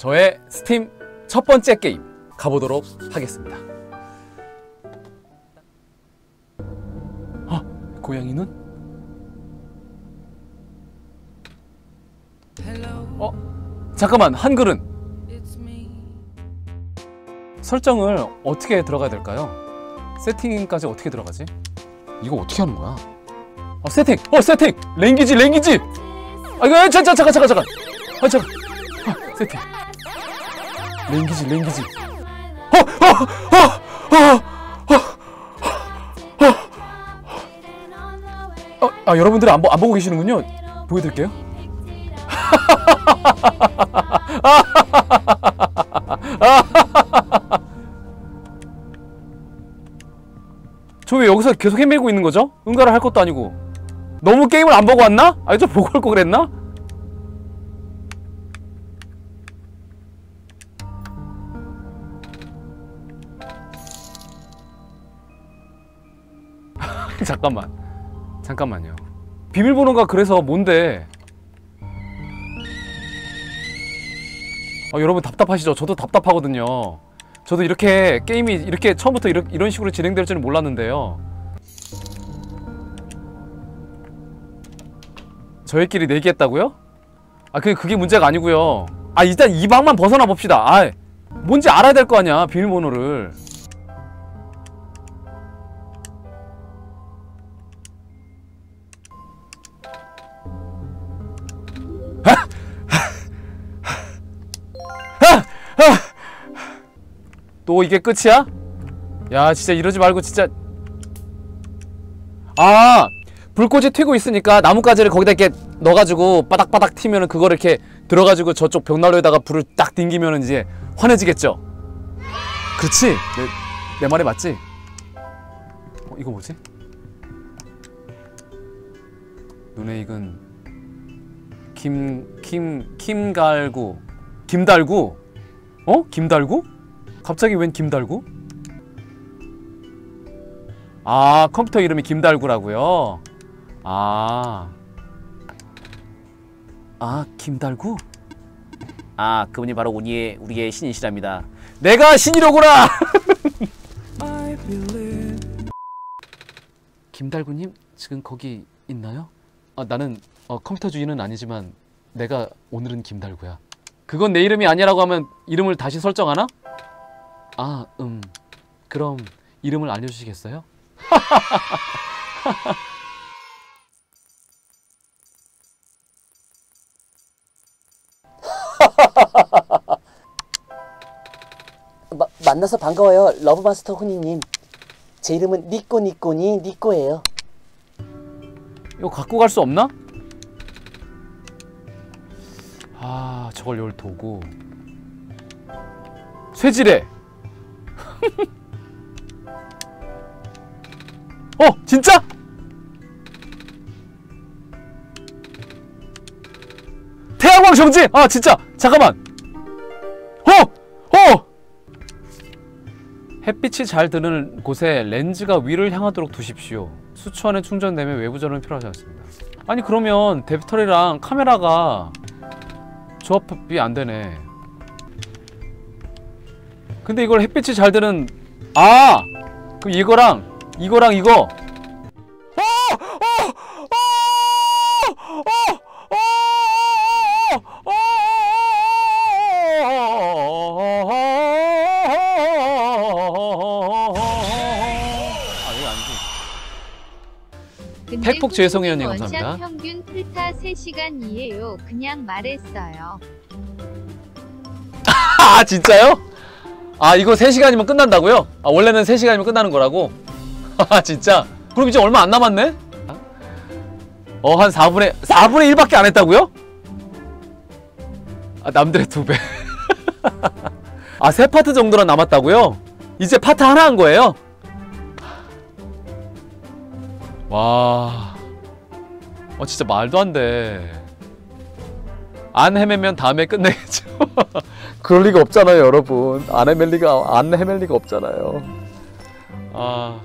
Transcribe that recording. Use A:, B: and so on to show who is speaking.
A: 저의 스팀 첫 번째 게임 가보도록 하겠습니다. 아, 고양이는? 어? 잠깐만, 한글은? 설정을 어떻게 들어가야 될까요? 세팅까지 어떻게 들어가지? 이거 어떻게 하는 거야? 어, 세팅! 어, 세팅! 랭귀지, 랭귀지! 아, 이거, 잠깐, 잠깐, 잠깐, 잠깐! 아, 잠깐! 아, 세팅. 랭귀지, 랭귀지. 어, 어, 어. 아, 여러분들은 안, 보, 안 보고 계시는군요. 보여드릴게요. 저 왜 여기서 계속 헤매고 있는 거죠? 응가를 할 것도 아니고. 너무 게임을 안 보고 왔나? 아니, 좀 보고 올 거 그랬나? 잠깐만. 잠깐만요. 비밀번호가 그래서 뭔데? 아, 여러분 답답하시죠? 저도 답답하거든요. 저도 이렇게 게임이 이렇게 처음부터 이렇, 이런 식으로 진행될 줄은 몰랐는데요. 저희끼리 내기했다고요? 아, 그게, 그게 문제가 아니고요. 아, 일단 이 방만 벗어나 봅시다. 아, 뭔지 알아야 될 거 아니야, 비밀번호를. 또 이게 끝이야? 야 진짜 이러지 말고 진짜 아 불꽃이 튀고 있으니까 나뭇가지를 거기다 이렇게 넣어가지고 바닥바닥 튀면은 그거를 이렇게 들어가지고 저쪽 벽난로에다가 불을 딱 띵기면은 이제 환해지겠죠? 그렇지? 내, 내 말이 맞지? 어 이거 뭐지? 눈에 익은 김... 김... 김갈구 김달구? 어? 김달구? 갑자기 웬 김달구? 아 컴퓨터 이름이 김달구라고요? 아... 아 김달구? 아 그분이 바로 우리의, 우리의 신이시랍니다 내가 신이로구나! 김달구님 지금 거기 있나요? 아, 나는 어, 컴퓨터 주인은 아니지만 내가 오늘은 김달구야 그건 내 이름이 아니라고 하면 이름을 다시 설정하나? 아, 음. 그럼 이름을 알려주시겠어요?
B: 마, 만나서 반가워요. 러브마스터 훈이님. 제 이름은 니꼬 니꼬니 니꼬예요.
A: 이거 갖고 갈 수 없나? 아, 저걸 열 도구. 쇠지뢰. 어, 진짜? 태양광 정지! 아, 진짜! 잠깐만! 햇빛이 잘 드는 곳에 렌즈가 위를 향하도록 두십시오. 수초안에 충전되면 외부 전원이 필요하지 않습니다. 아니 그러면 배터리랑 카메라가 조합이 안 되네. 근데 이걸 햇빛이 잘 드는 아! 그럼 이거랑 이거랑 이거 팩폭 죄송해요, 님 감사합니다.
C: 평균 풀타 3시간이에요. 그냥 말했어요.
A: 아 진짜요? 아 이거 3시간이면 끝난다고요? 아 원래는 3시간이면 끝나는 거라고? 아 진짜? 그럼 이제 얼마 안 남았네? 어 한 4분의 4분의 1밖에 안 했다고요? 아 남들의 두배 아세 파트 정도나 남았다고요? 이제 파트 하나 한 거예요? 와... 어 진짜 말도 안 돼. 안 헤매면 다음에 끝내겠죠. 그럴 리가 없잖아요 여러분. 안 헤맬 리가 안 헤맬 리가 없잖아요. 아